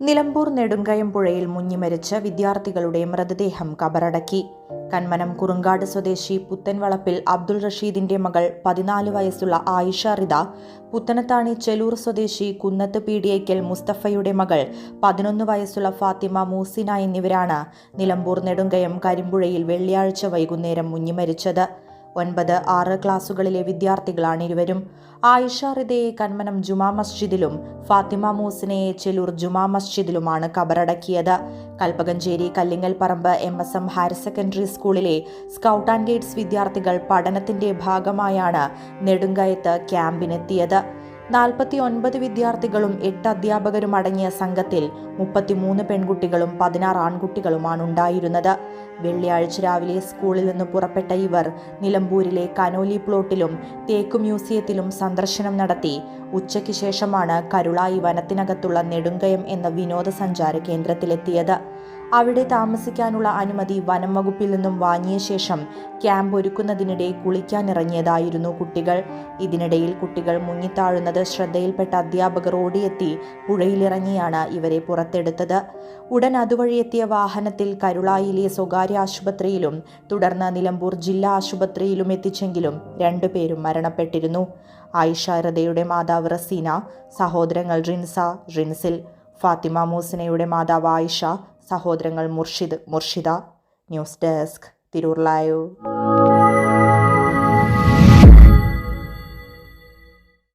നിലമ്പൂർ നെടുങ്കയം പുഴയിൽ മുങ്ങിമരിച്ച വിദ്യാർത്ഥികളുടെ മൃതദേഹം കബറടക്കി. കന്മനം കുറുങ്കാട് സ്വദേശി പുത്തൻവളപ്പിൽ അബ്ദുൾ റഷീദിന്റെ മകൾ പതിനാല് വയസ്സുള്ള ആയിഷ റിദ പുത്തനത്താണി ചെലൂർ സ്വദേശി കുന്നത്ത് പീടിയേക്കൽ മുസ്തഫയുടെ മകൾ പതിനൊന്ന് വയസ്സുള്ള ഫാത്തിമ മൂസിന എന്നിവരാണ് നിലമ്പൂർ നെടുങ്കയം കരിമ്പുഴയിൽ വെള്ളിയാഴ്ച വൈകുന്നേരം മുങ്ങിമരിച്ചത് ഒൻപത് ആറ് ക്ലാസുകളിലെ വിദ്യാർത്ഥികളാണ് ഇരുവരും. ആയിഷ റിദയെ കന്മനം ജുമാ മസ്ജിദിലും ഫാത്തിമ മൂസിനയെ ചെലൂർ ജുമാ മസ്ജിദിലുമാണ് കബറടക്കിയത്. Kalpakanchery Kallingal Parambu M S M higher secondary സ്കൂളിലെ സ്കൗട്ട് ആൻഡ് ഗൈഡ്സ് വിദ്യാർത്ഥികൾ പഠനത്തിന്റെ ഭാഗമായാണ് നെടുങ്കയത്ത് ക്യാമ്പിനെത്തിയത്. നാൽപ്പത്തി ഒൻപത് വിദ്യാർത്ഥികളും എട്ട് അധ്യാപകരും അടങ്ങിയ സംഘത്തിൽ മുപ്പത്തിമൂന്ന് പെൺകുട്ടികളും പതിനാറ് ആൺകുട്ടികളുമാണ് ഉണ്ടായിരുന്നത്. വെള്ളിയാഴ്ച രാവിലെ സ്കൂളിൽ നിന്ന് പുറപ്പെട്ട ഇവർ നിലമ്പൂരിലെ കനോലി പ്ലോട്ടിലും തേക്ക് മ്യൂസിയത്തിലും സന്ദർശനം നടത്തി. ഉച്ചയ്ക്ക് ശേഷമാണ് കരുളായി വനത്തിനകത്തുള്ള നെടുങ്കയം എന്ന വിനോദസഞ്ചാര കേന്ദ്രത്തിലെത്തിയത്. അവിടെ താമസിക്കാനുള്ള അനുമതി വനം വകുപ്പിൽ നിന്നും വാങ്ങിയ ശേഷം ക്യാമ്പ് ഒരുക്കുന്നതിനിടെ കുളിക്കാനിറങ്ങിയതായിരുന്നു കുട്ടികൾ. ഇതിനിടയിൽ കുട്ടികൾ മുങ്ങിത്താഴുന്നത് ശ്രദ്ധയിൽപ്പെട്ട അധ്യാപകർ ഓടിയെത്തി പുഴയിലിറങ്ങിയാണ് ഇവരെ പുറത്തെടുത്തത്. ഉടൻ അതുവഴി എത്തിയ വാഹനത്തിൽ കരുളായിലെ സ്വകാര്യ ആശുപത്രിയിലും തുടർന്ന് നിലമ്പൂർ ജില്ലാ ആശുപത്രിയിലും എത്തിച്ചെങ്കിലും രണ്ടുപേരും മരണപ്പെട്ടിരുന്നു. ആയിഷ റദയുടെ മാതാവ് റസീന സഹോദരങ്ങൾ റിൻസ റിൻസിൽ ഫാത്തിമ മൂസിനയുടെ മാതാവ് ആയിഷ സഹോദരങ്ങൾ Murshid Murshida news desk Tirur live.